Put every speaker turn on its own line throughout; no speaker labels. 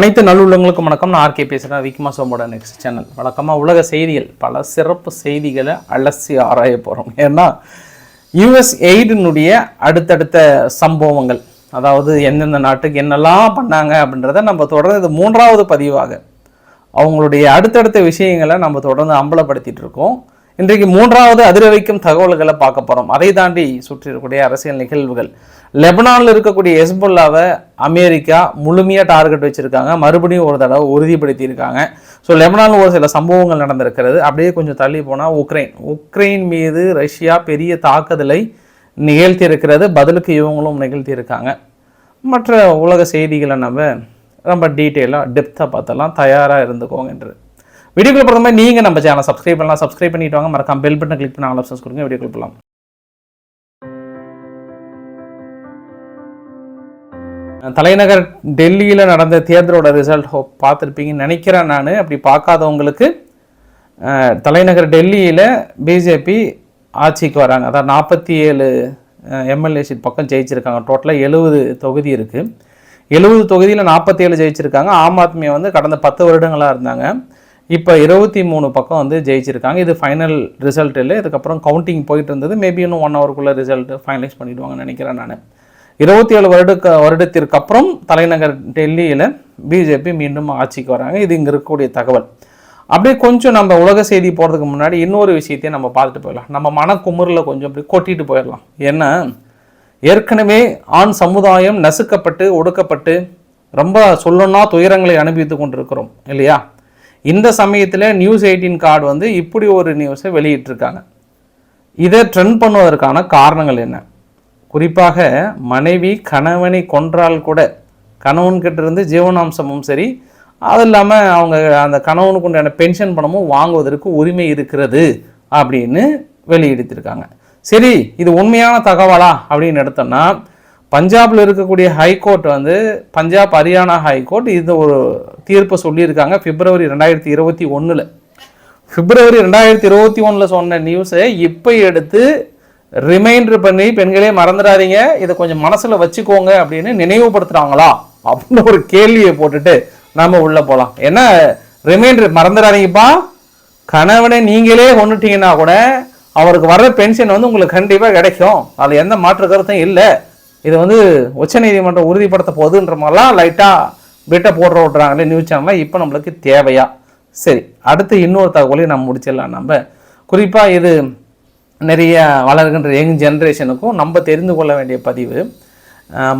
அனைத்து நல்லுள்ளங்களுக்கும் வணக்கம். நான் ஆர்கே பேசுகிறேன் விக்மா சோமோட நெக்ஸ்ட் சேனல் வழக்கமாக உலக செய்திகள் பல சிறப்பு செய்திகளை அலசி ஆராய போகிறோம் ஏன்னா யுஎஸ் எய்டினுடைய அடுத்தடுத்த சம்பவங்கள் அதாவது எந்தெந்த நாட்டுக்கு என்னெல்லாம் பண்ணாங்க அப்படின்றத நம்ம தொடர்ந்து இது மூன்றாவது பதிவாக அவங்களுடைய அடுத்தடுத்த விஷயங்களை நம்ம தொடர்ந்து அம்பலப்படுத்திட்டு இருக்கோம். இன்றைக்கு மூன்றாவது அதிர வைக்கும் தகவல்களை பார்க்க போகிறோம் அதை தாண்டி சுற்றி இருக்கக்கூடிய அரசியல் நிகழ்வுகள் லெபனானில் இருக்கக்கூடிய ஹெஸ்புல்லாவை அமெரிக்கா முழுமையாக டார்கெட் வச்சுருக்காங்க. மறுபடியும் ஒரு தடவை உறுதிப்படுத்தியிருக்காங்க. ஸோ லெபனானில் ஒரு சில சம்பவங்கள் நடந்திருக்கிறது. அப்படியே கொஞ்சம் தள்ளி போனால் உக்ரைன். உக்ரைன் மீது ரஷ்யா பெரிய தாக்குதலை நிகழ்த்தி இருக்கிறது பதிலுக்கு இவங்களும் நிகழ்த்தியிருக்காங்க. மற்ற உலக செய்திகளை நம்ம ரொம்ப டீட்டெயிலாக டெப்த்தாக பார்த்தலாம். தயாராக இருந்துக்கோங்க என்று வீடியோக்குள்ள போகிற மாதிரி நீங்கள் நம்ம சேனல் சப்ஸ்கிரைப் பண்ணலாம். சப்ஸ்கிரைப் பண்ணிட்டு வாங்க. மறக்காம பெல் பட்டன் கிளிக் பண்ணி ஆல் ஆப்ஷன்ஸ் கொடுங்க. வீடியோக்குள்ள போகலாம் தலைநகர் டெல்லியில் நடந்த தேர்தலோட ரிசல்ட் பார்த்துருப்பீங்கன்னு நினைக்கிறேன் நான். அப்படி பார்க்காதவங்களுக்கு தலைநகர் டெல்லியில் பிஜேபி ஆட்சிக்கு வராங்க. அதான் நாற்பத்தி ஏழு எம்எல்ஏ சீட் பக்கம் ஜெயிச்சிருக்காங்க. டோட்டலாக எழுபது தொகுதி இருக்குது எழுபது தொகுதியில் நாற்பத்தி ஏழு ஜெயிச்சிருக்காங்க. ஆம் ஆத்மி வந்து கடந்த பத்து வருடங்களாக இருந்தாங்க. இப்போ இருபத்தி மூணு பக்கம் வந்து ஜெயிச்சிருக்காங்க. இது ஃபைனல் ரிசல்ட் இல்லை. இதுக்கப்புறம் கவுண்டிங் போயிட்டு இருந்தது. மேபி இன்னும் ஒன் ஹவருக்குள்ளே ரிசல்ட் ஃபைனலைஸ் பண்ணிவிடுவாங்கன்னு நினைக்கிறேன் நான். இருபத்தி ஏழு வருட வருடத்திற்கு அப்புறம் தலைநகர் டெல்லியில் பிஜேபி மீண்டும் ஆட்சிக்கு வராங்க. இது இங்கே இருக்கக்கூடிய தகவல். அப்படியே கொஞ்சம் நம்ம உலக செய்தி போகிறதுக்கு முன்னாடி இன்னொரு விஷயத்தையும் நம்ம பார்த்துட்டு போயிடலாம். நம்ம மனக்குமுறில் கொஞ்சம் அப்படி கொட்டிட்டு போயிடலாம். ஏன்னா ஏற்கனவே ஆண் சமுதாயம் நசுக்கப்பட்டு ஒடுக்கப்பட்டு ரொம்ப சொல்லணும்னா துயரங்களை அனுபவித்து கொண்டிருக்கிறோம் இல்லையா? இந்த சமயத்தில் நியூஸ் எயிட்டீன் கார்டு வந்து இப்படி ஒரு நியூஸை வெளியிட்டிருக்காங்க. இதை ட்ரெண்ட் பண்ணுவதற்கான காரணங்கள் என்ன? குறிப்பாக மனைவி கணவனை கொன்றால் கூட கணவன்கிட்ட இருந்து ஜீவனாம்சமும் சரி அது இல்லாமல் அவங்க அந்த கணவனுக்கு உண்டான பென்ஷன் பணமும் வாங்குவதற்கு உரிமை இருக்கிறது அப்படின்னு வெளியிடுத்திருக்காங்க. சரி இது உண்மையான தகவலா அப்படின்னு எடுத்தோம்னா பஞ்சாபில் இருக்கக்கூடிய ஹைகோர்ட் வந்து பஞ்சாப் ஹரியானா ஹைகோர்ட் இது ஒரு தீர்ப்பை சொல்லியிருக்காங்க பிப்ரவரி ரெண்டாயிரத்தி இருபத்தி ஒன்றில் பிப்ரவரி ரெண்டாயிரத்தி இருபத்தி ஒன்றில் சொன்ன நியூஸை இப்போ எடுத்து ரிமைண்டர் பண்ணி பெண்களே மறந்துடாதீங்க. இதை கொஞ்சம் மனசில் வச்சுக்கோங்க அப்படின்னு நினைவுபடுத்துகிறாங்களா அப்படின்னு ஒரு கேள்வியை போட்டுட்டு நம்ம உள்ளே போகலாம் என்ன? ரிமைண்டர் மறந்துடாதீங்கப்பா. கணவனை நீங்களே கொண்டுட்டீங்கன்னா கூட அவருக்கு வர்ற பென்ஷன் வந்து உங்களுக்கு கண்டிப்பாக கிடைக்கும். அதில் எந்த மாற்று கருத்தும் இல்லை. இது வந்து உச்சநீதிமன்றம் உறுதிப்படுத்த போகுதுன்ற மாதிரிலாம் லைட்டாக பிட்டை போடுற விட்றாங்களே நியூஸ் சேனலில் இப்போ நம்மளுக்கு தேவையா? சரி அடுத்து இன்னொரு தகவலையும் நம்ம முடிச்சிடலாம் நம்ம. குறிப்பாக இது நிறைய வளர்கின்ற யங் ஜென்ரேஷனுக்கும் நம்ம தெரிந்து கொள்ள வேண்டிய பதிவு.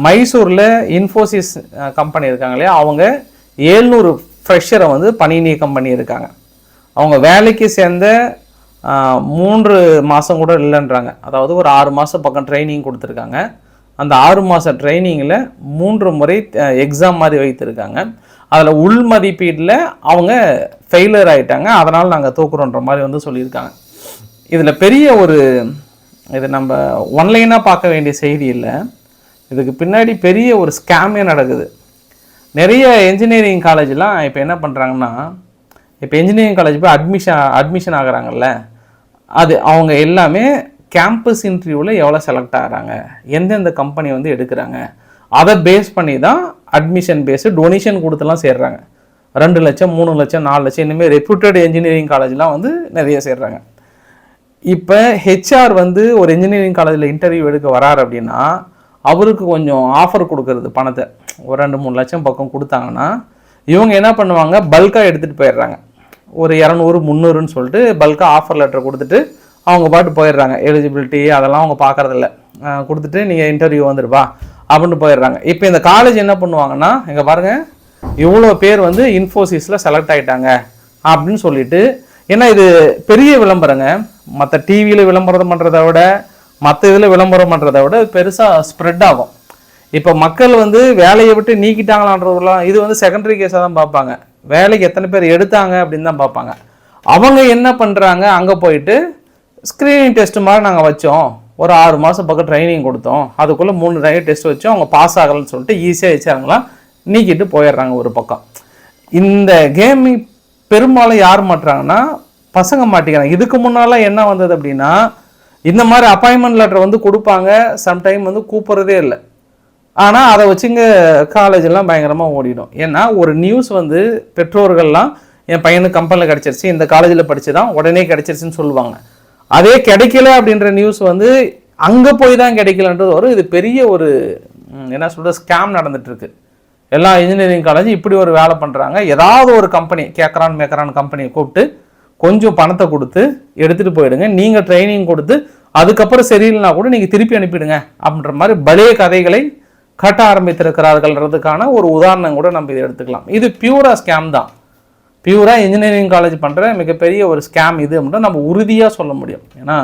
மைசூரில் இன்ஃபோசிஸ் கம்பெனி இருக்காங்க இல்லையா? அவங்க ஏழ்நூறு ஃப்ரெஷரை வந்து பணி நீக்கம் பண்ணியிருக்காங்க. அவங்க வேலைக்கு சேர்ந்த மூன்று மாதம் கூட இல்லைன்றாங்க. அதாவது ஒரு ஆறு மாதம் பக்கம் ட்ரைனிங் கொடுத்துருக்காங்க. அந்த ஆறு மாத ட்ரைனிங்கில் மூன்று முறை எக்ஸாம் மாதிரி வைத்திருக்காங்க. அதில் உள் மதிப்பீட்டில் அவங்க ஃபெயிலியர் ஆயிட்டாங்க. அதனால் நாங்கள் தூக்குறோன்ற மாதிரி வந்து சொல்லியிருக்காங்க. இதில் பெரிய ஒரு இது நம்ம ஒன்லைனாக பார்க்க வேண்டிய செய்தி இல்லை. இதுக்கு பின்னாடி பெரிய ஒரு ஸ்கேமே நடக்குது. நிறைய இன்ஜினியரிங் காலேஜ்லாம் இப்போ என்ன பண்ணுறாங்கன்னா இப்போ இன்ஜினியரிங் காலேஜ் போய் அட்மிஷன் அட்மிஷன் ஆகுறாங்கல்ல அது அவங்க எல்லாமே கேம்பஸ் இன்டர்வியூவில் எவ்வளோ செலக்ட் ஆகுறாங்க எந்தெந்த கம்பெனி வந்து எடுக்கிறாங்க அதை பேஸ் பண்ணி தான் அட்மிஷன் பேஸு டொனேஷன் கொடுத்துலாம் சேர்றாங்க. ரெண்டு லட்சம் மூணு லட்சம் நாலு லட்சம் இனிமேல் ரெப்யூட்டட் இன்ஜினியரிங் காலேஜ்லாம் வந்து நிறைய சேர்றாங்க. இப்போ ஹெச்ஆர் வந்து ஒரு இன்ஜினியரிங் காலேஜில் இன்டர்வியூ எடுக்க வரார் அப்படின்னா அவருக்கு கொஞ்சம் ஆஃபர் கொடுக்கறது பணத்தை. ஒரு ரெண்டு மூணு லட்சம் பக்கம் கொடுத்தாங்கன்னா இவங்க என்ன பண்ணுவாங்க? பல்காக எடுத்துகிட்டு போயிடுறாங்க. ஒரு இரநூறு முந்நூறுன்னு சொல்லிட்டு பல்காக ஆஃபர் லெட்டர் கொடுத்துட்டு அவங்க பாட்டு போயிடுறாங்க. எலிஜிபிலிட்டி அதெல்லாம் அவங்க பார்க்கறதில்ல. கொடுத்துட்டு நீங்கள் இன்டர்வியூ வந்துருப்பா அப்படின்னு போயிடுறாங்க. இப்போ இந்த காலேஜ் என்ன பண்ணுவாங்கன்னா இங்கே பாருங்கள் இவ்வளோ பேர் வந்து இன்ஃபோசிஸில் செலக்ட் ஆகிட்டாங்க அப்படின்னு சொல்லிட்டு ஏன்னா இது பெரிய விளம்பரங்க. மற்ற டிவியில் விளம்பரம் பண்ணுறதை விட மற்ற இதில் விளம்பரம் பண்ணுறதை விட பெருசாக ஸ்ப்ரெட் ஆகும். இப்போ மக்கள் வந்து வேலையை விட்டு நீக்கிட்டாங்களான்றதுலாம் இது வந்து செகண்டரி கேஸாக தான் பார்ப்பாங்க. வேலைக்கு எத்தனை பேர் எடுத்தாங்க அப்படின்னு தான் பார்ப்பாங்க. அவங்க என்ன பண்ணுறாங்க அங்கே போயிட்டு ஸ்க்ரீனிங் டெஸ்ட் மாதிரி நாங்கள் வச்சோம். ஒரு ஆறு மாதம் பக்கம் ட்ரைனிங் கொடுத்தோம். அதுக்குள்ளே மூணு ட்ரைனிங் டெஸ்ட் வச்சோம். அவங்க பாஸ் ஆகலைன்னு சொல்லிட்டு ஈஸியாக வச்சாங்களாம். நீக்கிட்டு போயிடுறாங்க ஒரு பக்கம். இந்த கேமிங் பெரும்பாலும் யார் மாட்டுறாங்கன்னா பசங்க மாட்டிக்கிறாங்க. இதுக்கு முன்னால் என்ன வந்தது அப்படின்னா இந்த மாதிரி அப்பாயின்மெண்ட் லெட்டர் வந்து கொடுப்பாங்க. சம்டைம் வந்து கூப்பிட்றதே இல்லை. ஆனால் அதை வச்சுங்க இங்கே எல்லாம் பயங்கரமாக ஓடிடும். ஏன்னா ஒரு நியூஸ் வந்து பெற்றோர்கள்லாம் என் பையனுக்கு கம்பெனியில் கிடச்சிருச்சு இந்த காலேஜில் படிச்சு தான் உடனே கிடச்சிருச்சுன்னு சொல்லுவாங்க. அதே கிடைக்கல அப்படின்ற நியூஸ் வந்து அங்கே போய் தான் கிடைக்கலன்றது ஒரு இது பெரிய ஒரு என்ன சொல்கிறது ஸ்கேம் நடந்துகிட்ருக்கு எல்லா இன்ஜினியரிங் காலேஜும் இப்படி ஒரு வேலை பண்ணுறாங்க ஏதாவது ஒரு கம்பெனி கேட்குறான் மேக்கரான் கம்பெனியை கூப்பிட்டு கொஞ்சம் பணத்தை கொடுத்து எடுத்துகிட்டு போயிடுங்க. நீங்கள் ட்ரைனிங் கொடுத்து அதுக்கப்புறம் சரியில்லைனா கூட நீங்கள் திருப்பி அனுப்பிடுங்க அப்படின்ற மாதிரி பலே கதைகளை கட்ட ஆரம்பித்திருக்கிறார்கள்ன்றதுக்கான ஒரு உதாரணம் கூட நம்ம இதை எடுத்துக்கலாம். இது பியூரா ஸ்கேம் தான். பியூரா இன்ஜினியரிங் காலேஜ் பண்ணுற மிகப்பெரிய ஒரு ஸ்கேம் இது அப்படின்னா நம்ம உறுதியாக சொல்ல முடியும். ஏன்னா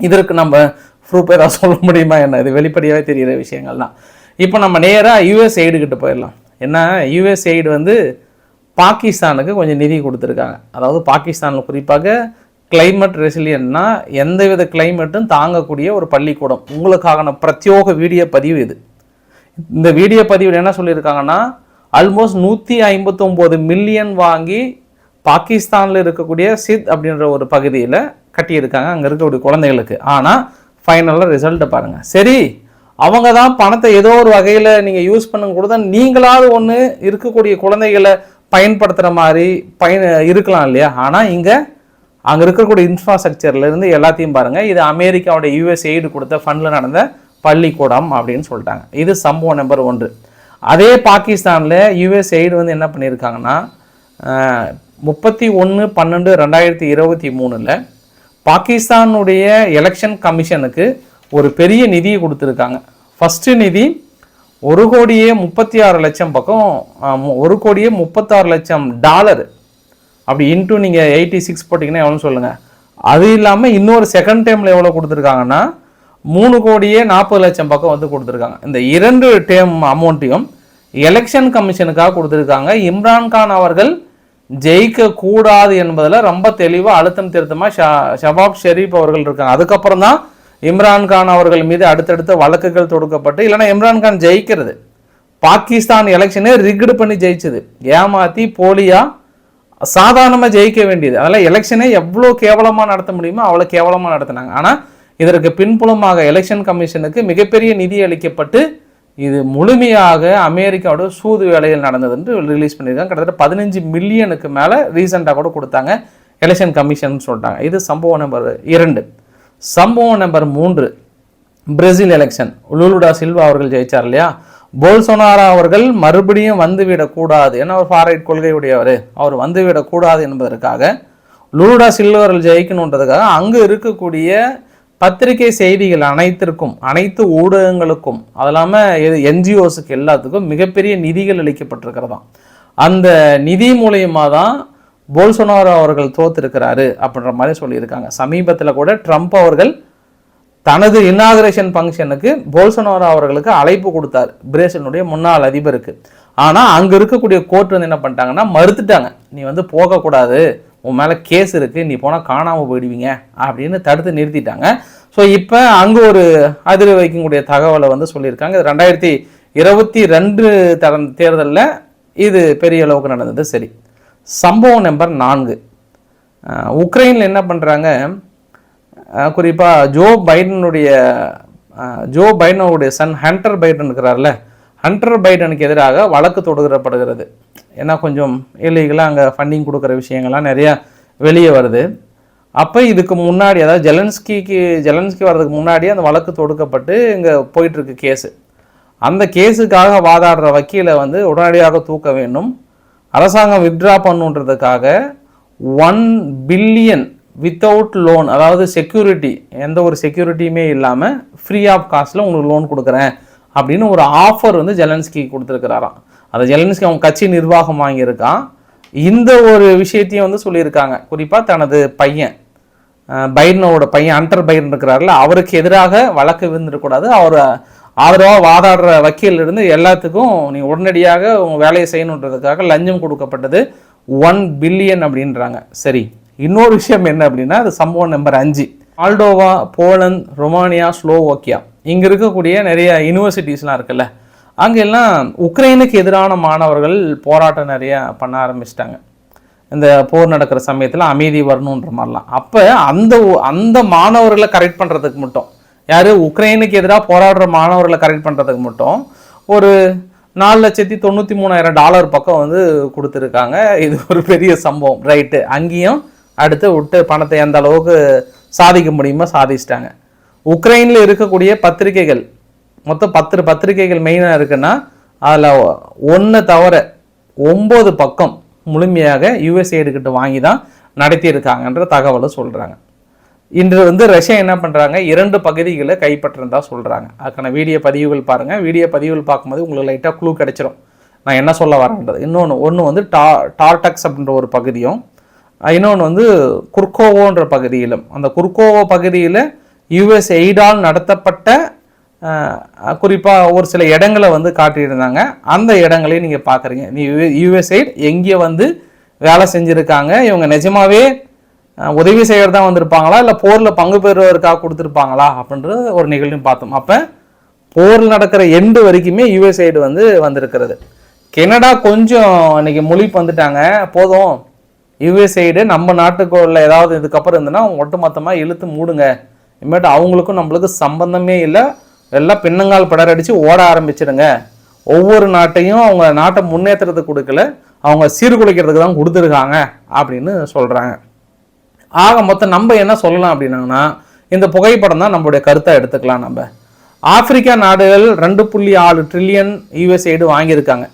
இதற்கு நம்ம ப்ரூஃப் ஏதாவது சொல்ல முடியுமா என்ன? இது வெளிப்படையாகவே தெரிகிற விஷயங்கள் தான் இப்போ நம்ம நேராக யூஎஸ் எய்டுக்கிட்ட போயிடலாம். என்ன யூஎஸ் வந்து பாகிஸ்தானுக்கு கொஞ்சம் நிதி கொடுத்துருக்காங்க. அதாவது பாகிஸ்தானில் குறிப்பாக கிளைமேட் ரெசிலியன்னா எந்தவித கிளைமேட்டும் தாங்கக்கூடிய ஒரு பள்ளிக்கூடம். உங்களுக்கான பிரத்யோக வீடியோ பதிவு இது. இந்த வீடியோ பதிவில் என்ன சொல்லியிருக்காங்கன்னா ஆல்மோஸ்ட் நூற்றி ஐம்பத்தொம்போது மில்லியன் வாங்கி பாகிஸ்தானில் இருக்கக்கூடிய சித் அப்படின்ற ஒரு பகுதியில் கட்டியிருக்காங்க. அங்கே இருக்கக்கூடிய குழந்தைகளுக்கு. ஆனால் ஃபைனலாக ரிசல்ட்டை பாருங்கள் சரி அவங்க தான் பணத்தை ஏதோ ஒரு வகையில் நீங்கள் யூஸ் பண்ணுங்க கூட தான் நீங்களாவது ஒன்று இருக்கக்கூடிய குழந்தைகளை பயன்படுத்துகிற மாதிரி பயன் இருக்கலாம் இல்லையா? ஆனால் இங்கே அங்கே இருக்கக்கூடிய இன்ஃப்ராஸ்ட்ரக்சர்லேருந்து இருந்து எல்லாத்தையும் பாருங்கள் இது அமெரிக்காவோட யூஎஸ் எய்டு கொடுத்த ஃபண்டில் நடந்த பள்ளிக்கூடம் அப்படின்னு சொல்லிட்டாங்க. இது சம்பவம் நம்பர் ஒன்று. அதே பாகிஸ்தானில் யூஎஸ் எய்டு வந்து என்ன பண்ணியிருக்காங்கன்னா முப்பத்தி ஒன்று பன்னெண்டு ரெண்டாயிரத்தி இருபத்தி மூணில் பாகிஸ்தானுடைய எலெக்ஷன் கமிஷனுக்கு ஒரு பெரிய நிதியை கொடுத்துருக்காங்க. ஃபஸ்ட்டு நிதி ஒரு கோடியே முப்பத்தி ஆறு லட்சம் பக்கம் ஒரு கோடியே முப்பத்தாறு லட்சம் டாலர் அப்படி இன்ட்டு நீங்கள் எயிட்டி சிக்ஸ் போட்டிங்கன்னா எவ்வளோன்னு சொல்லுங்கள் அது இல்லாமல் இன்னொரு செகண்ட் டேமில் எவ்வளோ கொடுத்துருக்காங்கன்னா மூணு கோடியே நாற்பது லட்சம் பக்கம் வந்து கொடுத்துருக்காங்க. இந்த இரண்டு டேம் அமௌண்ட்டையும் எலெக்ஷன் கமிஷனுக்காக கொடுத்துருக்காங்க. இம்ரான்கான் அவர்கள் ஜெயிக்க கூடாது என்பதில் ரொம்ப தெளிவாக அழுத்தம் திருத்தமாக ஷ ஷபாப் ஷெரீப் அவர்கள் இருக்காங்க. அதுக்கப்புறம் தான் இம்ரான்கான் அவர்கள் மீது அடுத்தடுத்த வழக்குகள் தொடுக்கப்பட்டு இல்லைன்னா இம்ரான்கான் ஜெயிக்கிறது. பாகிஸ்தான் எலெக்ஷனே ரிக்டு பண்ணி ஜெயிச்சது. ஏமாத்தி போலியாக சாதாரணமாக ஜெயிக்க வேண்டியது. அதனால் எலெக்ஷனே எவ்வளோ கேவலமாக நடத்த முடியுமோ அவ்வளோ கேவலமாக நடத்தினாங்க. ஆனால் இதற்கு பின்புலமாக எலெக்ஷன் கமிஷனுக்கு மிகப்பெரிய நிதி அளிக்கப்பட்டு இது முழுமையாக அமெரிக்காவோட சூது வேலையில் நடந்தது என்று ரிலீஸ் பண்ணியிருக்காங்க. கிட்டத்தட்ட பதினஞ்சு மில்லியனுக்கு மேலே ரீசெண்டாக கூட கொடுத்தாங்க எலெக்ஷன் கமிஷன் சொல்லிட்டாங்க. இது சம்பவம் நம்பர் இரண்டு. சம்பவம் நம்பர் மூன்று. பிரேசில் எலெக்ஷன் லூலுடா சில்வா அவர்கள் ஜெயிச்சார் இல்லையா? போல்சோனாரா அவர்கள் மறுபடியும் வந்துவிடக்கூடாது ஏன்னா அவர் ஃபாரைட் கொள்கையுடையவர். அவர் வந்துவிடக்கூடாது என்பதற்காக லூலுடா சில்வா அவர்கள் ஜெயிக்கணுன்றதுக்காக அங்கு இருக்கக்கூடிய பத்திரிகை செய்திகள் அனைத்திற்கும் அனைத்து ஊடகங்களுக்கும் அது இல்லாமல் என்ஜிஓஸுக்கு எல்லாத்துக்கும் மிகப்பெரிய நிதிகள் அளிக்கப்பட்டிருக்கிறதாம். அந்த நிதி மூலயமா தான் போல்சோனாரோ அவர்கள் தோத்திருக்கிறாரு அப்படின்ற மாதிரி சொல்லியிருக்காங்க. சமீபத்தில் கூட ட்ரம்ப் அவர்கள் தனது இன்னாகரேஷன் ஃபங்க்ஷனுக்கு போல்சனோரா அவர்களுக்கு அழைப்பு கொடுத்தார். பிரேசிலினுடைய முன்னாள் அதிபருக்கு. ஆனால் அங்கே இருக்கக்கூடிய கோர்ட் வந்து என்ன பண்ணிட்டாங்கன்னா மறுத்துட்டாங்க. நீ வந்து போகக்கூடாது. உன் மேலே கேஸ் இருக்குது நீ போனால் காணாமல் போயிடுவீங்க அப்படின்னு தடுத்து நிறுத்திட்டாங்க. ஸோ இப்போ அங்கே ஒரு அதிர வைக்கக்கூடிய தகவலை வந்து சொல்லியிருக்காங்க. இது ரெண்டாயிரத்தி இருபத்தி ரெண்டு தர தேர்தலில் இது பெரிய அளவுக்கு நடந்தது. சரி. சம்பவம் நம்பர் நான்கு. உக்ரைனில் என்ன பண்ணுறாங்க குறிப்பாக ஜோ பைடனுடைய ஜோ பைடனுடைய சன் ஹண்டர் பைடன் இருக்கிறார்ல ஹண்டர் பைடனுக்கு எதிராக வழக்கு தொடுக்கப்படுகிறது. ஏன்னா கொஞ்சம் ஏழைகளாக அங்கே ஃபண்டிங் கொடுக்குற விஷயங்கள்லாம் நிறையா வெளியே வருது. அப்போ இதுக்கு முன்னாடி அதாவது ஜெலன்ஸ்கிக்கு ஜெலன்ஸ்கி வர்றதுக்கு முன்னாடி அந்த வழக்கு தொடுக்கப்பட்டு இங்கே போயிட்டுருக்கு கேஸு அந்த கேஸுக்காக வாதாடுற வக்கீலை வந்து உடனடியாக தூக்க வேண்டும். அரசாங்கம் வித்ட்ரா பண்ணுன்றதுக்காக ஒன் பில்லியன் வித்தவுட் லோன் அதாவது செக்யூரிட்டி எந்த ஒரு செக்யூரிட்டியுமே இல்லாமல் ஃப்ரீ ஆஃப் காஸ்ட்டில் உங்களுக்கு லோன் கொடுக்குறேன் அப்படின்னு ஒரு ஆஃபர் வந்து ஜெலன்ஸ்கி கொடுத்துருக்கிறாராம். அதை ஜெலன்ஸ்கி அவங்க கட்சி நிர்வாகம் வாங்கியிருக்கான். இந்த ஒரு விஷயத்தையும் வந்து சொல்லியிருக்காங்க. குறிப்பாக தனது பையன் பைடனோட பையன் அண்டர் பைடன் இருக்கிறாருல அவருக்கு எதிராக வழக்கு விழுந்துடக்கூடாது அவர் ஆதரவாக வாதாடுற வக்கீலிருந்து எல்லாத்துக்கும் நீ உடனடியாக உங்க வேலையை செய்யணுன்றதுக்காக லஞ்சம் கொடுக்கப்பட்டது ஒன் பில்லியன் அப்படின்றாங்க. சரி இன்னொரு விஷயம் என்ன அப்படின்னா அது சம்பவம் நம்பர் அஞ்சு. ஆல்டோவா போலந்து ரொமானியா ஸ்லோவோக்கியா. இங்கே இருக்கக்கூடிய நிறைய யூனிவர்சிட்டிஸ்லாம் இருக்குல்ல அங்கெல்லாம் உக்ரைனுக்கு எதிரான மாணவர்கள் போராட்டம் நிறைய பண்ண ஆரம்பிச்சிட்டாங்க. இந்த போர் நடக்கிற சமயத்தில் அமைதி வரணுன்ற மாதிரிலாம். அப்போ அந்த அந்த மாணவர்களை கரெக்ட் பண்ணுறதுக்கு மட்டும் யார்? உக்ரைனுக்கு எதிராக போராடுற மாணவர்களை கரெக்ட் பண்ணுறதுக்கு மட்டும் ஒரு நாலு லட்சத்தி தொண்ணூற்றி மூணாயிரம் டாலர் பக்கம் வந்து கொடுத்துருக்காங்க. இது ஒரு பெரிய சம்பவம். ரைட்டு அங்கேயும் அடுத்து விட்டு பணத்தை எந்த அளவுக்கு சாதிக்க முடியுமோ சாதிச்சிட்டாங்க. உக்ரைனில் இருக்கக்கூடிய பத்திரிகைகள் மொத்தம் பத்து பத்திரிகைகள் மெயினாக இருக்குன்னா அதில் ஒன்று தவிர ஒம்பது பக்கம் முழுமையாக யுஎஸ்ஏடு வாங்கி தான் நடத்தியிருக்காங்கன்ற தகவலை சொல்கிறாங்க இன்று வந்து ரஷ்யா என்ன பண்ணுறாங்க இரண்டு பகுதிகளை கைப்பற்றினதா சொல்கிறாங்க அதுக்கான வீடியோ பதிவுகள் பாருங்கள் வீடியோ பதிவுகள் பார்க்கும்போது உங்களுக்கு லைட்டாக குழு கிடைச்சிரும். நான் என்ன சொல்ல வரேன்றது? இன்னொன்று ஒன்று வந்து டா டார்டக்ஸ் அப்படின்ற ஒரு பகுதியும் இன்னொன்று வந்து குர்கோவோன்ற பகுதியிலும். அந்த குர்கோவோ பகுதியில் யுஎஸ் எய்டால் நடத்தப்பட்ட குறிப்பாக ஒரு சில இடங்களை வந்து காட்டியிருந்தாங்க. அந்த இடங்களையும் நீங்கள் பார்க்குறீங்க நீ யுஎஸ் எய்ட் எங்கே வந்து வேலை செஞ்சுருக்காங்க? இவங்க நிஜமாவே உதவி செய்கிறது தான் வந்திருப்பாங்களா? இல்லை போரில் பங்கு பெறுவதற்காக கொடுத்துருப்பாங்களா? அப்படின்றது ஒரு நிகழ்வும் பார்த்தோம். அப்போ போரில் நடக்கிற எண்டு வரைக்குமே யுஎஸ்ஐடு வந்து வந்திருக்கிறது. கெனடா கொஞ்சம் இன்னைக்கு மொழிப்பு வந்துட்டாங்க. போதும். யுஎஸ்ஐடு நம்ம நாட்டுக்குள்ள ஏதாவது இதுக்கப்புறம் இருந்ததுன்னா ஒட்டுமொத்தமாக இழுத்து மூடுங்க. இனிமேட்டு அவங்களுக்கும் நம்மளுக்கு சம்பந்தமே இல்லை. எல்லாம் பின்னங்கால் படரடிச்சு ஓட ஆரம்பிச்சிடுங்க. ஒவ்வொரு நாட்டையும் அவங்க நாட்டை முன்னேற்றுறதுக்கு கொடுக்கல. அவங்க சீர்குலைக்கிறதுக்கு தான் கொடுத்துருக்காங்க அப்படின்னு சொல்கிறாங்க ஆக மொத்தம் நம்ம என்ன சொல்லலாம் அப்படின்னாங்கன்னா இந்த புகைப்படம் தான் நம்மளுடைய கருத்தை எடுத்துக்கலாம் நம்ம. ஆப்பிரிக்கா நாடுகள் ரெண்டு புள்ளி ஆறு ட்ரில்லியன் யூஎஸ் ஐடு வாங்கியிருக்காங்க.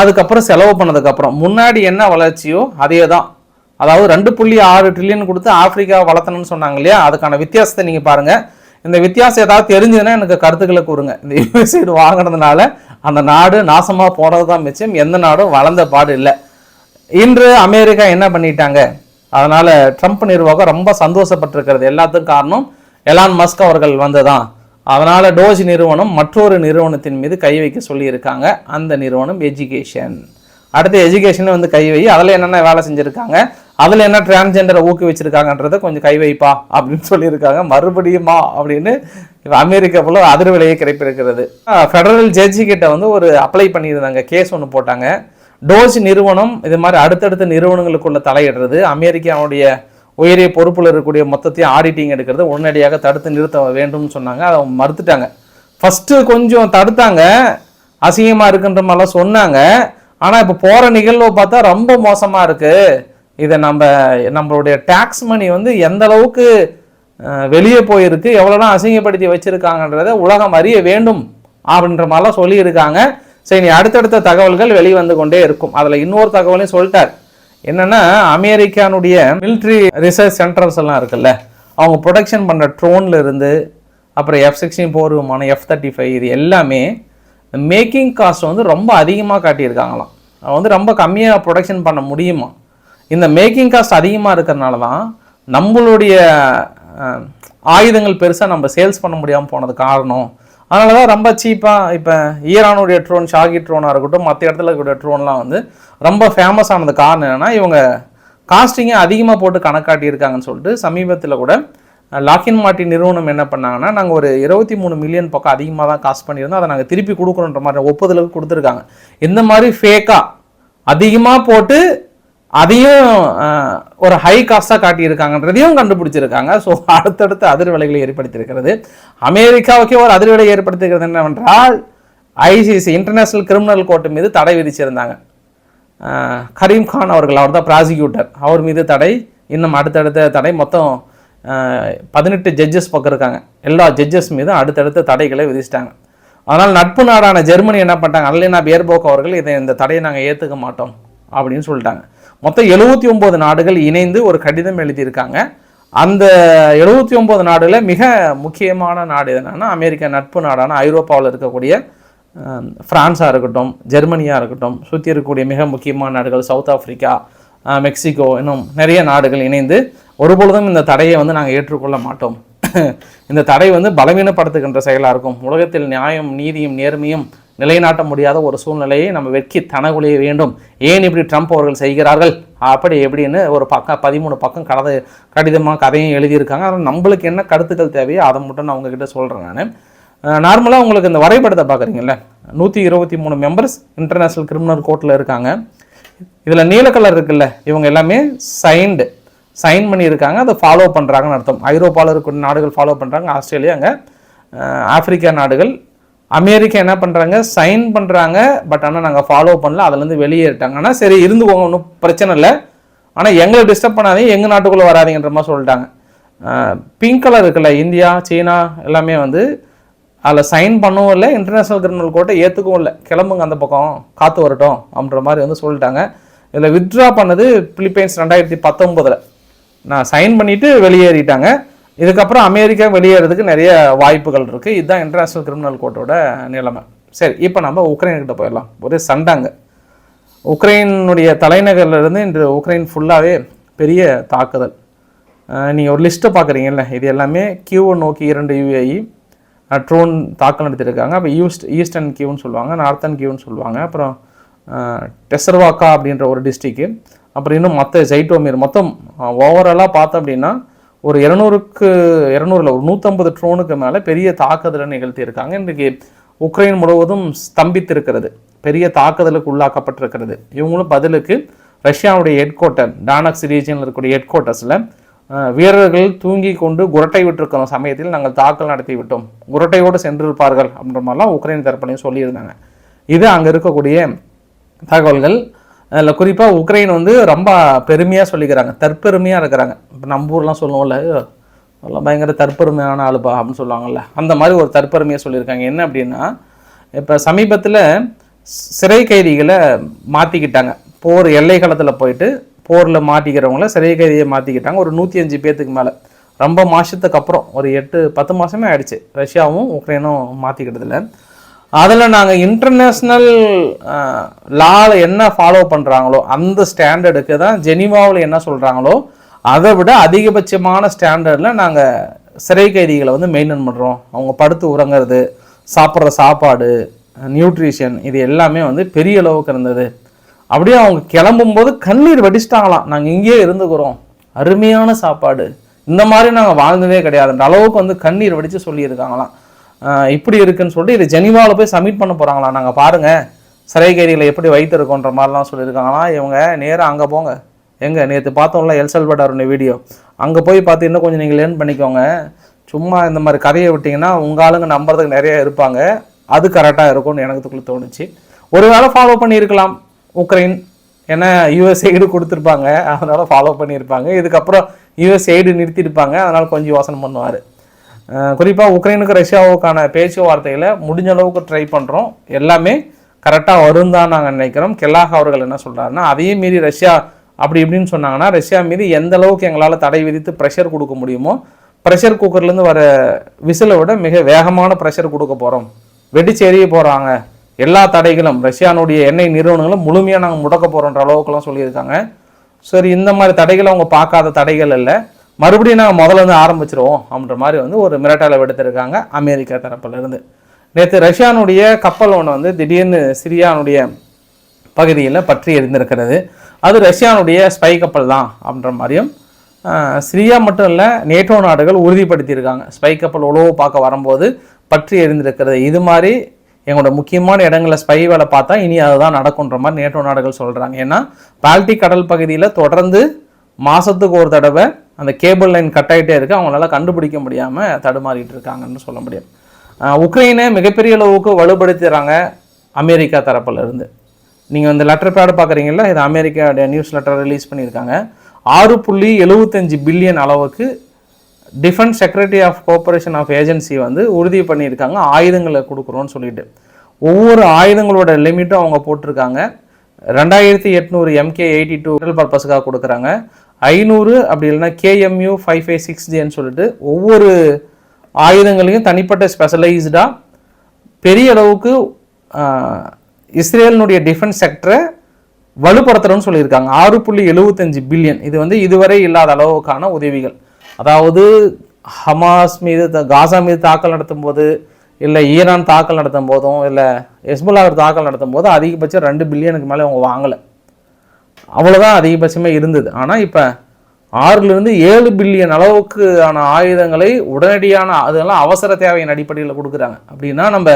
அதுக்கப்புறம் செலவு பண்ணதுக்கப்புறம் முன்னாடி என்ன வளர்ச்சியோ அதே தான் அதாவது ரெண்டு புள்ளி ஆறு ட்ரில்லியன் கொடுத்து ஆப்பிரிக்கா வளர்த்தணும்னு சொன்னாங்க இல்லையா? அதுக்கான வித்தியாசத்தை நீங்கள் பாருங்கள் இந்த வித்தியாசம் ஏதாவது தெரிஞ்சதுன்னா எனக்கு கருத்துக்களை கூறுங்க. இந்த யூஎஸ்ஐடு வாங்கினதுனால அந்த நாடு நாசமாக போனது தான் மிச்சம். எந்த நாடும் வளர்ந்த பாடு இல்லை. இன்று அமெரிக்கா என்ன பண்ணிட்டாங்க? அதனால் ட்ரம்ப் நிர்வாகம் ரொம்ப சந்தோஷப்பட்டிருக்கிறது. எல்லாத்துக்கும் காரணம் எலான் மஸ்க் அவர்கள் வந்ததான் அதனால் டோஜ் நிறுவனம் மற்றொரு நிறுவனத்தின் மீது கை வைக்க சொல்லியிருக்காங்க. அந்த நிறுவனம் எஜுகேஷன் அடுத்து எஜுகேஷன் வந்து கை வை. அதில் என்னென்ன வேலை செஞ்சுருக்காங்க? அதில் என்ன டிரான்ஸ்ஜெண்டரை ஊக்குவிச்சிருக்காங்கன்றதை கொஞ்சம் கை வைப்பா அப்படின்னு சொல்லியிருக்காங்க. மறுபடியுமா அப்படின்னு அமெரிக்கா போல அதிர்விலையே கிடைப்பிருக்கிறது ஃபெடரல் ஜட்ஜி கிட்ட வந்து ஒரு அப்ளை பண்ணியிருந்தாங்க. கேஸ் ஒன்று போட்டாங்க. டோஜ் நிறுவனம் இது மாதிரி அடுத்தடுத்த நிறுவனங்களுக்குள்ள தலையிடுறது அமெரிக்காவுடைய உயரிய பொறுப்பில் இருக்கக்கூடிய மொத்தத்தையும் ஆடிட்டிங் எடுக்கிறது உடனடியாக தடுத்து நிறுத்த வேண்டும்னு சொன்னாங்க. அதை அவங்க மறுத்துட்டாங்க. ஃபஸ்ட்டு கொஞ்சம் தடுத்தாங்க. அசிங்கமாக இருக்குன்ற மாதிரிலாம் சொன்னாங்க. ஆனால் இப்போ போகிற நிகழ்வை பார்த்தா ரொம்ப மோசமாக இருக்குது இதை நம்ம நம்மளுடைய டேக்ஸ் மணி வந்து எந்த அளவுக்கு வெளியே போயிருக்கு எவ்வளோலாம் அசிங்கப்படுத்தி வச்சுருக்காங்கன்றத உலகம் அறிய வேண்டும் அப்படின்ற மாதிரிலாம் சொல்லியிருக்காங்க. சரி நீ அடுத்தடுத்த தகவல்கள் வெளிவந்து கொண்டே இருக்கும். அதில் இன்னொரு தகவலையும் சொல்லிட்டார். என்னென்னா அமெரிக்கானுடைய மிலிட்ரி ரிசர்ச் சென்டர்ஸ் எல்லாம் இருக்குல்ல அவங்க ப்ரொடக்ஷன் பண்ணுற ட்ரோனில் இருந்து அப்புறம் எஃப் சிக்ஸ்டீன் போர் விமானம் எஃப் தேர்ட்டி ஃபைவ் இது எல்லாமே மேக்கிங் காஸ்ட் வந்து ரொம்ப அதிகமாக காட்டியிருக்காங்களாம். வந்து ரொம்ப கம்மியாக ப்ரொடக்ஷன் பண்ண முடியுமா? இந்த மேக்கிங் காஸ்ட் அதிகமாக இருக்கிறனால தான் நம்மளுடைய ஆயுதங்கள் பெருசாக நம்ம சேல்ஸ் பண்ண முடியாமல் போனது காரணம் அதனால தான் ரொம்ப சீப்பாக இப்போ ஈரானுடைய ட்ரோன் ஷாகி ட்ரோனாக இருக்கட்டும் மற்ற இடத்துல இருக்கக்கூடிய ட்ரோன்லாம் வந்து ரொம்ப ஃபேமஸ் ஆனது காரணம் என்னென்னா இவங்க காஸ்டிங்கை அதிகமாக போட்டு கணக்காட்டியிருக்காங்கன்னு சொல்லிட்டு சமீபத்தில் கூட லாக்கின் மார்ட்டின் நிறுவனம் என்ன பண்ணாங்கன்னா நாங்கள் ஒரு இருபத்தி மூணு மில்லியன் பக்கம் அதிகமாக தான் காஸ்ட் பண்ணியிருந்தோம். அதை நாங்கள் திருப்பி கொடுக்குறோன்ற மாதிரி ஒப்புதலுக்கு கொடுத்துருக்காங்க. இந்த மாதிரி ஃபேக்காக அதிகமாக போட்டு அதையும் ஒரு ஹை காஸ்டாக காட்டியிருக்காங்கன்றதையும் கண்டுபிடிச்சிருக்காங்க. ஸோ அடுத்தடுத்த அதிர்வலைகளை ஏற்படுத்தியிருக்கிறது. அமெரிக்காவுக்கே ஒரு அதிர்வலை ஏற்படுத்தியிருக்கிறது என்னவென்றால் ஐசிசி இன்டர்நேஷனல் கிரிமினல் கோர்ட் மீது தடை விதிச்சிருந்தாங்க. கரீம் கான் அவர்கள் அவர் தான் ப்ராசிக்யூட்டர் அவர் மீது தடை இன்னும் அடுத்தடுத்த தடை மொத்தம் பதினெட்டு ஜட்ஜஸ் பக்கம் இருக்காங்க. எல்லா ஜட்ஜஸ் மீதும் அடுத்தடுத்த தடைகளை விதிச்சிட்டாங்க. அதனால் நட்பு நாடான ஜெர்மனி என்ன பண்ணிட்டாங்க? அல்லைனா பேர்போக் அவர்கள் இதை இந்த தடையை நாங்கள் ஏற்றுக்க மாட்டோம் அப்படின்னு சொல்லிட்டாங்க. மொத்தம் எழுபத்தி ஒம்பது நாடுகள் இணைந்து ஒரு கடிதம் எழுதியிருக்காங்க. அந்த எழுபத்தி ஒம்பது நாடுகளில் மிக முக்கியமான நாடு என்னென்னா அமெரிக்க நட்பு நாடான ஐரோப்பாவில் இருக்கக்கூடிய ஃப்ரான்ஸாக பிரான்ஸாக இருக்கட்டும் ஜெர்மனியாக இருக்கட்டும் சுற்றி இருக்கக்கூடிய மிக முக்கியமான நாடுகள் சவுத் ஆஃப்ரிக்கா மெக்சிகோ இன்னும் நிறைய நாடுகள் இணைந்து ஒருபொழுதும் இந்த தடையை வந்து நாங்கள் ஏற்றுக்கொள்ள மாட்டோம். இந்த தடை வந்து பலவீனப்படுத்துகின்ற செயலாக இருக்கும். உலகத்தில் நியாயம் நீதியும் நேர்மையும் நிலைநாட்ட முடியாத ஒரு சூழ்நிலையை நம்ம வெட்கி தனகுலிய வேண்டும். ஏன் இப்படி ட்ரம்ப் அவர்கள் செய்கிறார்கள்? அப்படி எப்படின்னு ஒரு பக்கம் பதிமூணு பக்கம் கதை கடிதமாக கதையும் எழுதியிருக்காங்க. ஆனால் நம்மளுக்கு என்ன கருத்துக்கள் தேவையோ அதை மட்டும் நான் உங்ககிட்ட சொல்கிறேன் நான். நார்மலாக உங்களுக்கு இந்த வரைபடத்தை பார்க்குறீங்கல்ல? நூற்றி இருபத்தி மூணு மெம்பர்ஸ் இன்டர்நேஷ்னல் கிரிமினல் கோர்ட்டில் இருக்காங்க. இதில் நீல கலர் இருக்குல்ல இவங்க எல்லாமே சைன்டு சைன் பண்ணியிருக்காங்க. அதை ஃபாலோ பண்ணுறாங்கன்னு அர்த்தம். ஐரோப்பாவில் இருக்கிற நாடுகள் ஃபாலோ பண்ணுறாங்க ஆஸ்திரேலியா அங்கே ஆப்பிரிக்கா நாடுகள் அமெரிக்கா என்ன பண்ணுறாங்க சைன் பண்ணுறாங்க பட் ஆனால் நாங்கள் ஃபாலோ பண்ணல. அதுலேருந்து வெளியேறிட்டாங்க. ஆனால் சரி இருந்துக்கோங்க. ஒன்றும் பிரச்சனை இல்லை. ஆனால் எங்களை டிஸ்டர்ப் பண்ணாதீங்க. எங்கள் நாட்டுக்குள்ளே வராதீங்கன்ற மாதிரி சொல்லிட்டாங்க. பிங்க் கலர் இருக்குல்ல இந்தியா சீனா எல்லாமே வந்து அதில் சைன் பண்ணவும் இல்லை. இன்டர்நேஷ்னல் கிரிமினல் கோர்ட்டை ஏற்றுக்கவும் இல்லை. கிளம்புங்க அந்த பக்கம். காற்று வரட்டும் அப்படின்ற மாதிரி வந்து சொல்லிட்டாங்க. இதில் வித்ட்ரா பண்ணது பிலிப்பைன்ஸ் ரெண்டாயிரத்தி பத்தொம்பதில் நான் சைன் பண்ணிவிட்டு வெளியேறிட்டாங்க. இதுக்கப்புறம் அமெரிக்கா வெளியேறதுக்கு நிறைய வாய்ப்புகள் இருக்குது இதுதான் இன்டர்நேஷ்னல் கிரிமினல் கோர்ட்டோட நிலைமை. சரி இப்போ நம்ம உக்ரைன்கிட்ட போயிடலாம். ஒரே சண்டாங்க. உக்ரைனுடைய தலைநகர்லேருந்து இன்று உக்ரைன் ஃபுல்லாகவே பெரிய தாக்குதல். நீங்கள் ஒரு லிஸ்ட்டை பார்க்குறீங்கல்ல இது எல்லாமே கியூவை நோக்கி இரண்டு யூஏஇ ட்ரோன் தாக்கல் நடத்தியிருக்காங்க. அப்போ ஈஸ்ட் ஈஸ்டர்ன் கியூன்னு சொல்லுவாங்க நார்த்தன் கியூன்னு சொல்லுவாங்க. அப்புறம் டெசர்வாக்கா அப்படின்ற ஒரு டிஸ்ட்ரிக்கு அப்புறம் இன்னும் மற்ற ஜைட்டோமீர் மொத்தம் ஓவராலாக பார்த்தோம் அப்படின்னா ஒரு இரநூறுக்கு இரநூறுல ஒரு நூற்றம்பது ட்ரோனுக்கு மேலே பெரிய தாக்குதலை நிகழ்த்தியிருக்காங்க. இன்றைக்கு உக்ரைன் முழுவதும் ஸ்தம்பித்திருக்கிறது. பெரிய தாக்குதலுக்கு உள்ளாக்கப்பட்டிருக்கிறது. இவங்களும் பதிலுக்கு ரஷ்யாவுடைய ஹெட் குவார்ட்டர் டானக்ஸ் ரீஜியனில் இருக்கக்கூடிய ஹெட் குவார்ட்டர்ஸில் வீரர்கள் தூங்கி கொண்டு குரட்டை விட்டிருக்கிற சமயத்தில் நாங்கள் தாக்கல் நடத்தி விட்டோம் குரட்டையோடு சென்றிருப்பார்கள் அப்படின்ற மாதிரிலாம் உக்ரைன் தரப்புலையும் சொல்லியிருந்தாங்க. இது அங்கே இருக்கக்கூடிய தகவல்கள். அதில் குறிப்பாக உக்ரைன் வந்து ரொம்ப பெருமையாக சொல்லிக்கிறாங்க. தற்பெருமையாக இருக்கிறாங்க. இப்போ நம்ம ஊர்லாம் சொல்லுவோம்ல நல்லா பயங்கர தற்பெருமையான ஆளுபா அப்படின்னு சொல்லுவாங்கல்ல. அந்த மாதிரி ஒரு தற்பெருமையாக சொல்லியிருக்காங்க. என்ன அப்படின்னா இப்போ சமீபத்தில் சிறை கைதிகளை மாற்றிக்கிட்டாங்க போர் எல்லை களத்தில் போயிட்டு போரில் மாட்டிக்கிறவங்கள சிறை கைதியை மாற்றிக்கிட்டாங்க ஒரு நூற்றி அஞ்சு பேர்த்துக்கு மேலே. ரொம்ப மாதத்துக்கு அப்புறம் ஒரு எட்டு பத்து மாதமே ஆயிடுச்சு. ரஷ்யாவும் உக்ரைனும் மாற்றிக்கிட்டதில்ல அதில் நாங்கள் இன்டர்நேஷ்னல் லாவில் என்ன ஃபாலோ பண்ணுறாங்களோ அந்த ஸ்டாண்டர்டுக்கு தான் ஜெனிவாவில் என்ன சொல்கிறாங்களோ அதை விட அதிகபட்சமான ஸ்டாண்டர்டில் நாங்கள் சிறை கைதிகளை வந்து மெயின்டைன் பண்ணுறோம் அவங்க படுத்து உறங்குறது சாப்பிட்ற சாப்பாடு நியூட்ரிஷன் இது எல்லாமே வந்து பெரிய அளவுக்கு இருந்தது. அப்படியே அவங்க கிளம்பும்போது கண்ணீர் வடிச்சிட்டாங்களாம். நாங்கள் இங்கேயே இருந்துக்கிறோம். அருமையான சாப்பாடு. இந்த மாதிரி நாங்கள் வாழ்ந்ததே கிடையாதுன்ற அளவுக்கு வந்து கண்ணீர் வடித்து சொல்லியிருக்காங்களாம். இப்படி இருக்குன்னு சொல்லிட்டு இது ஜெனிவாவில் போய் சப்மிட் பண்ண போகிறாங்களா நாங்கள் பாருங்கள் சிறைகேரியில் எப்படி வைத்திருக்கோன்ற மாதிரிலாம் சொல்லியிருக்காங்களாம் இவங்க நேராக அங்கே போங்க. எங்கே? நேற்று பார்த்தோம்ல எல்சல்படாருடைய வீடியோ. அங்கே போய் பார்த்து இன்னும் கொஞ்சம் நீங்கள் லேர்ன் பண்ணிக்கோங்க. சும்மா இந்த மாதிரி கதையை விட்டிங்கன்னா உங்கள் ஆளுங்க நம்புறதுக்கு நிறையா இருப்பாங்க. அது கரெக்டாக இருக்கும்னு எனக்குள்ளே தோணுச்சு. ஒரு வேளை ஃபாலோ பண்ணியிருக்கலாம். உக்ரைன் ஏன்னா யூஎஸ் எய்டு கொடுத்துருப்பாங்க. அதனால் ஃபாலோ பண்ணியிருப்பாங்க. இதுக்கப்புறம் யூஎஸ் எய்டு நிறுத்தியிருப்பாங்க. அதனால் கொஞ்சம் யோசனை பண்ணுவார். குறிப்பாக உக்ரைனுக்கு ரஷ்யாவுக்கான பேச்சுவார்த்தைகளை முடிஞ்ச அளவுக்கு ட்ரை பண்ணுறோம் எல்லாமே கரெக்டாக வரும் தான் நாங்கள் நினைக்கிறோம். கெல்லாக் அவர்கள் என்ன சொல்கிறாருன்னா அதையும் மீறி ரஷ்யா அப்படி இப்படின்னு சொன்னாங்கன்னா ரஷ்யா மீது எந்த அளவுக்கு எங்களால் தடை விதித்து ப்ரெஷர் கொடுக்க முடியுமோ ப்ரெஷர் குக்கர்லேருந்து வர விசிலை விட மிக வேகமான ப்ரெஷர் கொடுக்க போகிறோம் வெடிச்சு எறிய போகிறாங்க எல்லா தடைகளும் ரஷ்யானுடைய எண்ணெய் நிறுவனங்களும் முழுமையாக நாங்கள் முடக்க போகிறோன்ற அளவுக்குலாம் சொல்லியிருக்காங்க. சரி இந்த மாதிரி தடைகள் அவங்க பார்க்காத தடைகள் இல்லை. மறுபடியும் நாங்கள் முதல்ல இருந்து ஆரம்பிச்சிருவோம் அப்படின்ற மாதிரி வந்து ஒரு மிரட்டலை விடுத்திருக்காங்க அமெரிக்கா தரப்பிலிருந்து. நேற்று ரஷ்யானுடைய கப்பல் ஒன்று வந்து திடீர்னு சிரியானுடைய பகுதியில் பற்றி எரிந்திருக்கிறது. அது ரஷ்யானுடைய ஸ்பை கப்பல் தான் அப்படின்ற மாதிரியும் சிரியா மட்டும் இல்லை நேட்டோ நாடுகள் உறுதிப்படுத்தியிருக்காங்க. ஸ்பை கப்பல் உழவு பார்க்க வரும்போது பற்றி எரிந்திருக்கிறது. இது மாதிரி எங்களோட முக்கியமான இடங்களில் ஸ்பை வேலை பார்த்தா இனி அதுதான் நடக்குன்ற மாதிரி நேட்டோ நாடுகள் சொல்கிறாங்க ஏன்னா பால்டிக் கடல் பகுதியில் தொடர்ந்து மாதத்துக்கு ஒரு தடவை அந்த கேபிள் லைன் கட் ஆகிட்டே இருக்கு. அவங்களால கண்டுபிடிக்க முடியாமல் தடுமாறிட்டு இருக்காங்கன்னு சொல்ல முடியும். உக்ரைனை மிகப்பெரிய அளவுக்கு வலுப்படுத்துகிறாங்க அமெரிக்கா தரப்புல இருந்து. நீங்கள் இந்த லெட்டர் பேடு பார்க்குறீங்களா இது அமெரிக்காவுடைய நியூஸ் லெட்டர் ரிலீஸ் பண்ணியிருக்காங்க. ஆறு புள்ளி எழுபத்தஞ்சு பில்லியன் அளவுக்கு defence secretary of cooperation of agency வந்து உறுதி பண்ணியிருக்காங்க. ஆயுதங்களை கொடுக்குறோன்னு சொல்லிட்டு. ஒவ்வொரு ஆயுதங்களோட லிமிட்டும் அவங்க போட்டிருக்காங்க. ரெண்டாயிரத்தி எட்நூறு எம்கே எயிட்டி டூ பர்பஸ்க்காக கொடுக்குறாங்க. ஐநூறு அப்படி இல்லைன்னா K M U five five six ஜின்னு சொல்லிட்டு ஒவ்வொரு ஆயுதங்களையும் தனிப்பட்ட ஸ்பெஷலைஸ்டாக பெரிய அளவுக்கு இஸ்ரேலினுடைய டிஃபென்ஸ் செக்டரை வலுப்படுத்துறோம்னு சொல்லியிருக்காங்க. ஆறு புள்ளி எழுபத்தஞ்சு பில்லியன் இது வந்து இதுவரை இல்லாத அளவுக்கான உதவிகள். அதாவது ஹமாஸ் மீது த- காசா மீது தாக்கல் நடத்தும் போது இல்லை ஈரான் தாக்கல் நடத்தும் போதும் இல்லை ஹெஸ்புல்லா தாக்கல் நடத்தும் போது அதிகபட்சம் ரெண்டு பில்லியனுக்கு மேலே அவங்க வாங்கலை. அவ்வளோதான் அதிகபட்சமாக இருந்தது. ஆனால் இப்போ ஆறுலேருந்து ஏழு பில்லியன் அளவுக்கு ஆன ஆயுதங்களை உடனடியான அதெல்லாம் அவசர தேவையின் அடிப்படையில் கொடுக்குறாங்க. அப்படின்னா நம்ம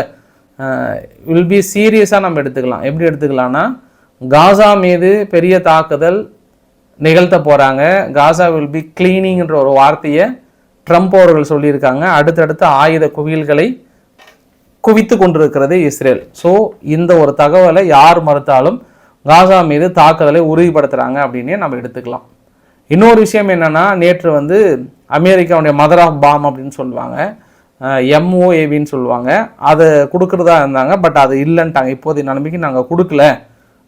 வில் பி சீரியஸாக நம்ம எடுத்துக்கலாம். எப்படி எடுத்துக்கலாம்னா காசா மீது பெரிய தாக்குதல் நிகழ்த்த போகிறாங்க காசா வில் பி கிளீனிங்ன்ற ஒரு வார்த்தையை ட்ரம்ப் அவர்கள் சொல்லியிருக்காங்க. அடுத்தடுத்த ஆயுத குவியல்களை குவித்து கொண்டிருக்கிறது இஸ்ரேல். ஸோ இந்த ஒரு தகவலை யார் மறுத்தாலும் காசா மீது தாக்குதலை உறுதிப்படுத்துகிறாங்க அப்படின்னே நம்ம எடுத்துக்கலாம். இன்னொரு விஷயம் என்னென்னா நேற்று வந்து அமெரிக்காவுடைய மதர் ஆஃப் பாம் அப்படின்னு சொல்லுவாங்க. எம்ஓஏவின்னு சொல்லுவாங்க. அதை கொடுக்குறதா இருந்தாங்க பட் அது இல்லைன்ட்டாங்க. இப்போதைய நிலைமைக்கு நாங்கள் கொடுக்கல.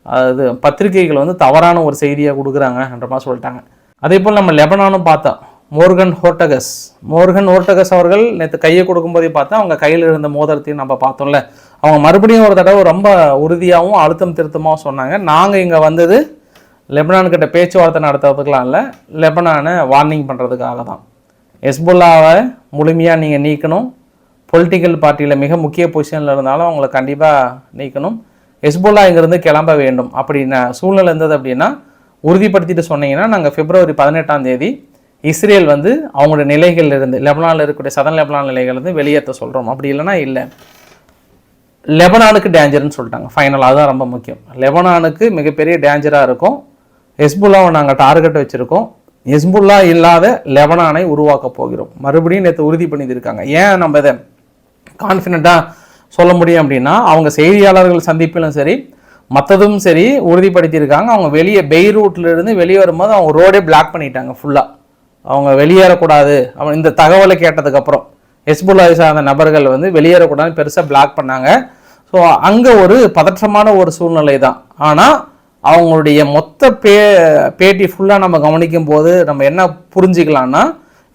அது பத்திரிகைகள் வந்து தவறான ஒரு செய்தியாக கொடுக்குறாங்கன்ற மாதிரி சொல்லிட்டாங்க. அதே போல் நம்ம லெபனானும் பார்த்தோம் மோர்கன் ஹோர்டகஸ். மோர்கன் ஹோர்டகஸ் அவர்கள் நேற்று கையை கொடுக்கும்போதே பார்த்தா அவங்க கையில் இருந்த மோதிரத்தையும் நம்ம பார்த்தோம்ல. அவங்க மறுபடியும் ஒரு தடவை ரொம்ப உறுதியாகவும் அழுத்தம் திருத்தமாகவும் சொன்னாங்க. நாங்கள் இங்கே வந்தது லெபனான்கிட்ட பேச்சுவார்த்தை நடத்துறதுக்கெலாம் இல்லை லெபனானை வார்னிங் பண்ணுறதுக்காக தான். எஸ்புல்லாவை முழுமையாக நீங்கள் நீக்கணும். பொலிட்டிக்கல் பார்ட்டியில் மிக முக்கிய பொசிஷனில் இருந்தாலும் அவங்கள கண்டிப்பாக நீக்கணும். ஹெஸ்புல்லா இங்கேருந்து கிளம்ப வேண்டும். அப்படி சூழ்நிலை இருந்தது அப்படின்னா உறுதிப்படுத்திட்டு சொன்னீங்கன்னா நாங்கள் பிப்ரவரி பதினெட்டாம் தேதி இஸ்ரேல் வந்து அவங்களோட நிலைகள் இருந்து லெபனானில் இருக்கக்கூடிய சதன் லெபனான் நிலைகள் இருந்து வெளியேற்ற சொல்கிறோம் அப்படி இல்லைனா இல்லை. லெபனானுக்கு டேஞ்சர்னு சொல்லிட்டாங்க. ஃபைனல் அதுதான் ரொம்ப முக்கியம். லெபனானுக்கு மிகப்பெரிய டேஞ்சராக இருக்கும். ஹெஸ்புல்லாவை நாங்கள் டார்கெட் வச்சுருக்கோம். ஹெஸ்புல்லா இல்லாத லெபனானை உருவாக்க போகிறோம். மறுபடியும் நேற்று உறுதி பண்ணியிருக்காங்க. ஏன் நம்ம இதை கான்ஃபிடண்ட்டாக சொல்ல முடியும் அப்படின்னா அவங்க செய்தியாளர்கள் சந்திப்பிலும் சரி மற்றதும் சரி உறுதிப்படுத்தியிருக்காங்க. அவங்க வெளியே பெய்ரூட்லேருந்து வெளியே வரும்போது அவங்க ரோடே பிளாக் பண்ணிட்டாங்க ஃபுல்லாக அவங்க வெளியேறக்கூடாது. அவன் இந்த தகவலை கேட்டதுக்கப்புறம். ஹெஸ்புல்லாவை சார்ந்த நபர்கள் வந்து வெளியேறக்கூடாதுன்னு பெருசாக பிளாக் பண்ணாங்க. ஸோ அங்கே ஒரு பதற்றமான ஒரு சூழ்நிலை தான். ஆனால் அவங்களுடைய மொத்த பே பேட்டி ஃபுல்லாக நம்ம கவனிக்கும் போது நம்ம என்ன புரிஞ்சுக்கலாம்னா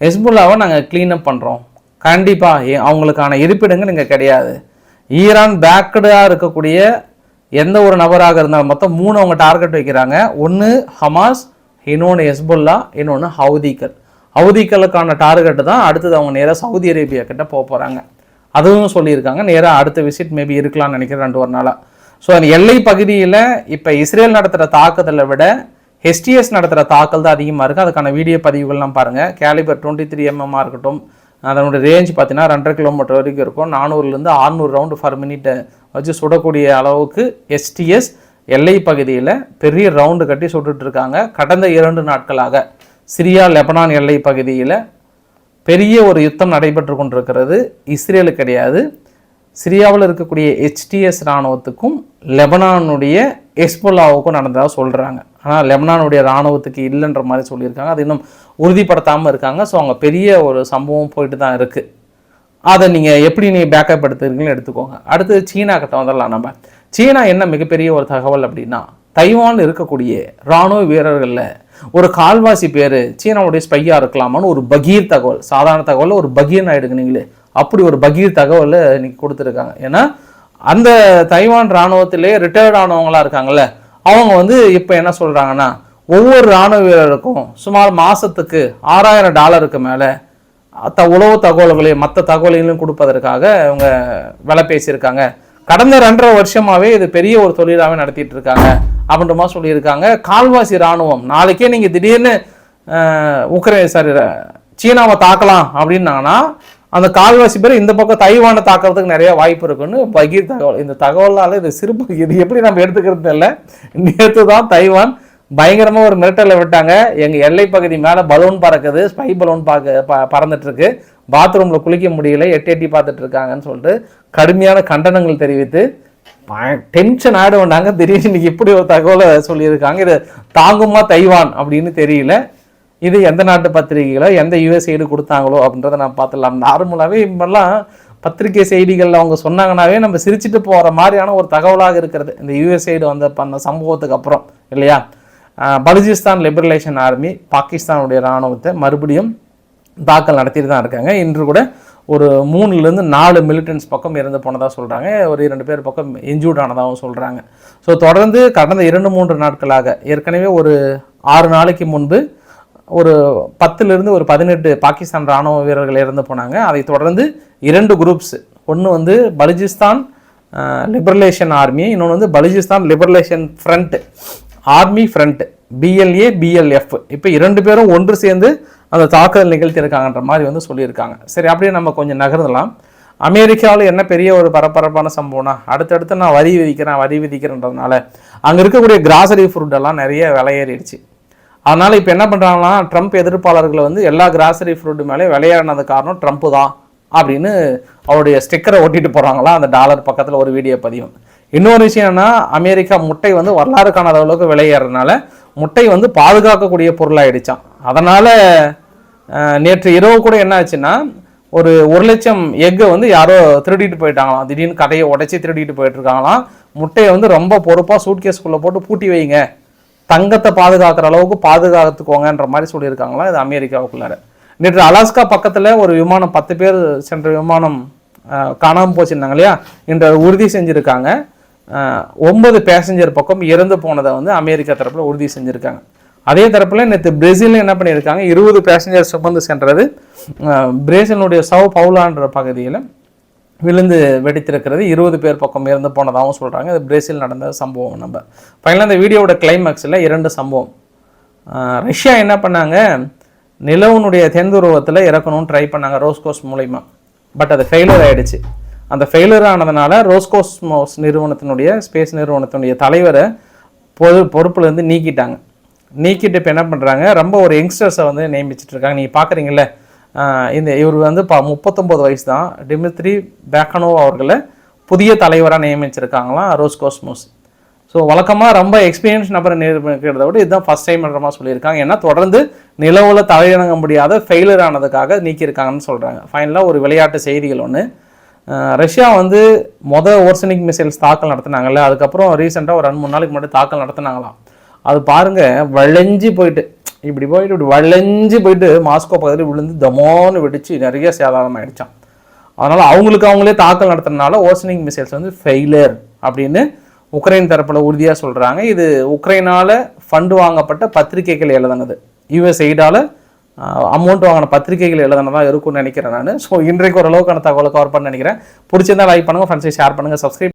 ஹெஸ்புல்லாவை நாங்கள் க்ளீனப் பண்ணுறோம் கண்டிப்பாக அவங்களுக்கான இருப்பிடங்கள் இங்கே கிடையாது. ஈரான் பேக்கடாக இருக்கக்கூடிய எந்த ஒரு நபராக இருந்தாலும் மொத்தம் மூணு அவங்க டார்கெட் வைக்கிறாங்க. ஒன்று ஹமாஸ் இன்னொன்று ஹெஸ்புல்லா இன்னொன்று ஹவுதிகள். அவதிகளுக்கான டார்கெட்டு தான் அடுத்தது அவங்க நேராக சவுதி அரேபியா கிட்ட போக போகிறாங்க அதுவும் சொல்லியிருக்காங்க. நேராக அடுத்த விசிட் மேபி இருக்கலாம்னு நினைக்கிறேன் ரெண்டு ஒரு நாளாக ஸோ அந்த எல்லை பகுதியில் இப்போ இஸ்ரேல் நடத்துகிற தாக்குதலை விட ஹெஸ்டிஎஸ் நடத்துகிற தாக்கல் தான் அதிகமாக இருக்குது அதுக்கான வீடியோ பதிவுகள்லாம் பாருங்கள் கேலிபர் டுவெண்ட்டி த்ரீ எம்எம்மாக இருக்கட்டும். அதனுடைய ரேஞ்ச் பார்த்தீங்கன்னா ரெண்டரை கிலோமீட்டர் வரைக்கும் இருக்கும். நானூறுலேருந்து ஆறுநூறு ரவுண்டு ஃபர் மினிட்டை வச்சு சுடக்கூடிய அளவுக்கு எஸ்டிஎஸ் எல்லை பகுதியில் பெரிய ரவுண்டு கட்டி சுட்டுட்ருக்காங்க கடந்த இரண்டு நாட்களாக. சிரியா லெபனான் எல்லை பகுதியில் பெரிய ஒரு யுத்தம் நடைபெற்று கொண்டிருக்கிறது. இஸ்ரேலு கிடையாது. சிரியாவில் இருக்கக்கூடிய ஹெச்டிஎஸ் இராணுவத்துக்கும் லெபனானுடைய எஸ்போலாவுக்கும் நடந்ததாக சொல்கிறாங்க ஆனால் லெபனானுடைய இராணுவத்துக்கு இல்லைன்ற மாதிரி சொல்லியிருக்காங்க. அது இன்னும் உறுதிப்படுத்தாமல் இருக்காங்க. ஸோ அங்கே பெரிய ஒரு சம்பவம் போயிட்டு தான் இருக்குது அதை நீங்கள் எப்படி நீங்கள் பேக்கப் எடுத்துருக்கீங்களோ எடுத்துக்கோங்க. அடுத்து சீனா கிட்ட வந்துடலாம் நம்ம. சீனா என்ன மிகப்பெரிய ஒரு தகவல் அப்படின்னா தைவான் இருக்கக்கூடிய இராணுவ வீரர்களில் ஒரு கால்வாசி பேர் சீனாவுடைய ஸ்பையாக இருக்கலாமான்னு ஒரு பகீர் தகவல் சாதாரண தகவல் ஒரு பகீர்னு ஆகிடுங்க நீங்களே. அப்படி ஒரு பகீர் தகவலை இன்னைக்கு கொடுத்துருக்காங்க. ஏன்னா அந்த தைவான் இராணுவத்திலே ரிட்டையர்ட் ஆனவங்களா இருக்காங்கல்ல அவங்க வந்து இப்போ என்ன சொல்கிறாங்கன்னா ஒவ்வொரு இராணுவ வீரருக்கும் சுமார் மாதத்துக்கு ஆறாயிரம் டாலருக்கு மேலே த உளவு தகவல்களையும் மற்ற தகவல்களையும் கொடுப்பதற்காக அவங்க விலை பேசியிருக்காங்க. கடந்த ரெண்டரை வருஷமாகவே இது பெரிய ஒரு தொழிலாகவே நடத்திட்டு இருக்காங்க அப்படின்ற மாதிரி சொல்லியிருக்காங்க. கால்வாசி இராணுவம் நாளைக்கே நீங்கள் திடீர்னு அஹ், உக்ரைன் சாரி சீனாவை தாக்கலாம் அப்படின்னாங்கன்னா அந்த கால்வாசி பேர் இந்த பக்கம் தைவானை தாக்குறதுக்கு நிறைய வாய்ப்பு இருக்குன்னு பகீர் தகவல். இந்த தகவலால் இது சிறு இது எப்படி நம்ம எடுத்துக்கிறது இல்லை நேற்று தான் தைவான் பயங்கரமாக ஒரு மிரட்டலை விட்டாங்க. எங்கள் எல்லை பகுதி மேலே பலூன் பறக்குது. ஸ்பை பலூன் பார்க்க ப- பறந்துட்டுருக்கு. பாத்ரூமில் குளிக்க முடியல எட்டி எட்டி பார்த்துட்டு இருக்காங்கன்னு சொல்லிட்டு கடுமையான கண்டனங்கள் தெரிவித்து டென்ஷன் ஆட வேண்டாங்க. திடீர்னு இன்னைக்கு இப்படி ஒரு தகவலை சொல்லியிருக்காங்க. இது தாங்குமா தைவான் அப்படின்னு தெரியல. இது எந்த நாட்டு பத்திரிகைகளோ எந்த யூஎஸ்ஐடு கொடுத்தாங்களோ அப்படின்றத நான் பார்த்துடலாம். நார்மலாகவே இப்பெல்லாம் பத்திரிகை செய்திகளில் அவங்க சொன்னாங்கன்னாவே நம்ம சிரிச்சுட்டு போகிற மாதிரியான ஒரு தகவலாக இருக்கிறது. இந்த யூஎஸ்ஐடு வந்த பண்ண சம்பவத்துக்கு அப்புறம் இல்லையா? பலுஜிஸ்தான் லிபரலேஷன் ஆர்மி பாகிஸ்தானுடைய இராணுவத்தை மறுபடியும் தாக்கல் நடத்திட்டு தான் இருக்காங்க. இன்று கூட ஒரு மூணுலேருந்து நாலு மிலிட்டன்ஸ் பக்கம் இறந்து போனதாக சொல்கிறாங்க ஒரு இரண்டு பேர் பக்கம் இன்ஜூர்ட் ஆனதாகவும் சொல்கிறாங்க ஸோ தொடர்ந்து கடந்த இரண்டு மூன்று நாட்களாக ஏற்கனவே ஒரு ஆறு நாளைக்கு முன்பு ஒரு பத்துலேருந்து ஒரு பதினெட்டு பாகிஸ்தான் ராணுவ வீரர்கள் இறந்து போனாங்க. அதை தொடர்ந்து இரண்டு குரூப்ஸ் ஒன்று வந்து பலுஜிஸ்தான் லிபரலேஷன் ஆர்மி இன்னொன்று வந்து Balochistan liberation front army front BLA BLF இப்போ இரண்டு பேரும் ஒன்று சேர்ந்து அந்த தாக்குதல் நிகழ்த்தியிருக்காங்கன்ற மாதிரி வந்து சொல்லியிருக்காங்க. சரி அப்படியே நம்ம கொஞ்சம் நகர்ந்தலாம் அமெரிக்காவில் என்ன பெரிய ஒரு பரபரப்பான சம்பவம்னா அடுத்தடுத்து நான் வரி விதிக்கிறேன் வரி விதிக்கிறேன்றதுனால அங்கே இருக்கக்கூடிய கிராசரி ஃபுட் எல்லாம் நிறைய விலையேறிடுச்சு. அதனால் இப்போ என்ன பண்ணுறாங்கன்னா ட்ரம்ப் எதிர்ப்பாளர்களை வந்து எல்லா கிராசரி ஃப்ரூட் மேலே விளையாடினது காரணம் ட்ரம்ப்பு தான் அப்படின்னு அவருடைய ஸ்டிக்கரை ஒட்டிட்டு போகிறாங்களா அந்த டாலர் பக்கத்தில் ஒரு வீடியோ பதிவு. இன்னொரு விஷயம் என்னன்னா அமெரிக்கா முட்டை வந்து வரலாறு காணாத அளவுக்கு விளையாடுறதுனால முட்டை வந்து பாதுகாக்கக்கூடிய பொருளாயிடுச்சாம். அதனால் நேற்று இரவு கூட என்ன ஆச்சுன்னா ஒரு ஒரு லட்சம் எக்கை வந்து யாரோ திருடிட்டு போயிட்டாங்களாம். திடீர்னு கடையை உடைச்சி திருடிட்டு போயிட்டுருக்காங்களாம். முட்டையை வந்து ரொம்ப பொறுப்பாக சூட்கேஸ்குள்ளே போட்டு பூட்டி வைங்க. தங்கத்தை பாதுகாக்கிற அளவுக்கு பாதுகாத்துக்கோங்கன்ற மாதிரி சொல்லியிருக்காங்களாம் இது அமெரிக்காவுக்குள்ளார. நேற்று அலாஸ்கா பக்கத்தில் ஒரு விமானம் பத்து பேர் சென்ற விமானம் காணாமல் போச்சுருந்தாங்க இல்லையா? இன்று உறுதி செஞ்சுருக்காங்க. ஒன்பது பேசஞ்சர் பக்கம் இறந்து போனதை வந்து அமெரிக்கா தரப்பில் உறுதி செஞ்சுருக்காங்க. அதே தரப்பில் நேற்று பிரேசிலில் என்ன பண்ணியிருக்காங்க? இருபது பேசஞ்சர் சுமந்து சென்றது அஹ், பிரேசிலுடைய சவ் பவுலான்ற பகுதியில் விழுந்து வெடித்திருக்கிறது. இருபது பேர் பக்கம் இறந்து போனதாகவும் சொல்கிறாங்க இது பிரேசில் நடந்த சம்பவம் நம்ம. ஃபைனலாக இந்த வீடியோவோட கிளைமேக்ஸில் இரண்டு சம்பவம். ரஷ்யா என்ன பண்ணாங்க? நிலவுனுடைய தென்துருவத்தில் இறக்கணும்னு ட்ரை பண்ணாங்க ரோஸ்கோஸ் மூலயமா. பட் அது ஃபெயிலியர் ஆகிடுச்சு அந்த ஃபெயிலியர் ஆனதுனால ரோஸ்கோஸ்மோஸ் நிறுவனத்தினுடைய ஸ்பேஸ் நிறுவனத்தினுடைய தலைவரை பொது பொறுப்புலேருந்து நீக்கிட்டாங்க. நீக்கிட்டு இப்போ என்ன பண்ணுறாங்க ரொம்ப ஒரு யங்ஸ்டர்ஸை வந்து நியமிச்சிட்டு இருக்காங்க நீங்கள் பார்க்குறீங்கள இந்த இவர் வந்து ப முப்பத்தொம்போது வயசு தான். டிமித்ரி பேக்கனோ அவர்களை புதிய தலைவராக நியமிச்சிருக்காங்களாம் ரோஸ்கோஸ்மோஸ். ஸோ வழக்கமாக ரொம்ப எக்ஸ்பீரியன்ஸ் நபரை நியமிக்கிறத விட இதுதான் ஃபஸ்ட் டைம்ன்ற மாதிரி சொல்லியிருக்காங்க. ஏன்னா தொடர்ந்து நிலவில் தலையிணங்க முடியாத ஃபெயிலியர் ஆனதுக்காக நீக்கியிருக்காங்கன்னு சொல்கிறாங்க ஃபைனலாக ஒரு விளையாட்டு செய்திகள் ஒன்று ரஷ்யா வந்து மொதல் ஓர்சனிக் மிசைல்ஸ் தாக்கல் நடத்தினாங்கல்ல அதுக்கப்புறம் ரீசெண்டாக ஒரு ரெண்டு மூணு நாளைக்கு முன்னாடி தாக்கல் நடத்தினாங்களாம். அது பாருங்கள் வளைஞ்சு போயிட்டு இப்படி போயிட்டு இப்படி வளைஞ்சு போயிட்டு மாஸ்கோ பகுதியில் விழுந்து தமோன்னு வெடிச்சு நிறைய சேதாரம் ஆயிடுச்சான் அதனால் அவங்களுக்கு அவங்களே தாக்கல் நடத்துறதுனால ஓசனிங் மிசைல்ஸ் வந்து ஃபெயிலியர் அப்படின்னு உக்ரைன் தரப்பில் உறுதியாக சொல்கிறாங்க இது உக்ரைனால் ஃபண்டு வாங்கப்பட்ட பத்திரிகைகள் எழுதுனது யூஎஸ் எய்டால் அமௌண்ட் வாங்கின பத்திரிகைகள் எழுதுனதா இருக்கும்னு நினைக்கிறேன் நான். ஸோ இன்றைக்கு ஓரளவுக்கான தகவலை கவர் பண்ண நினைக்கிறேன். பிடிச்சிருந்தா லைக் பண்ணுங்கள் ஃப்ரெண்ட்ஸை ஷேர் பண்ணுங்கள் சப்ஸ்கிரைப்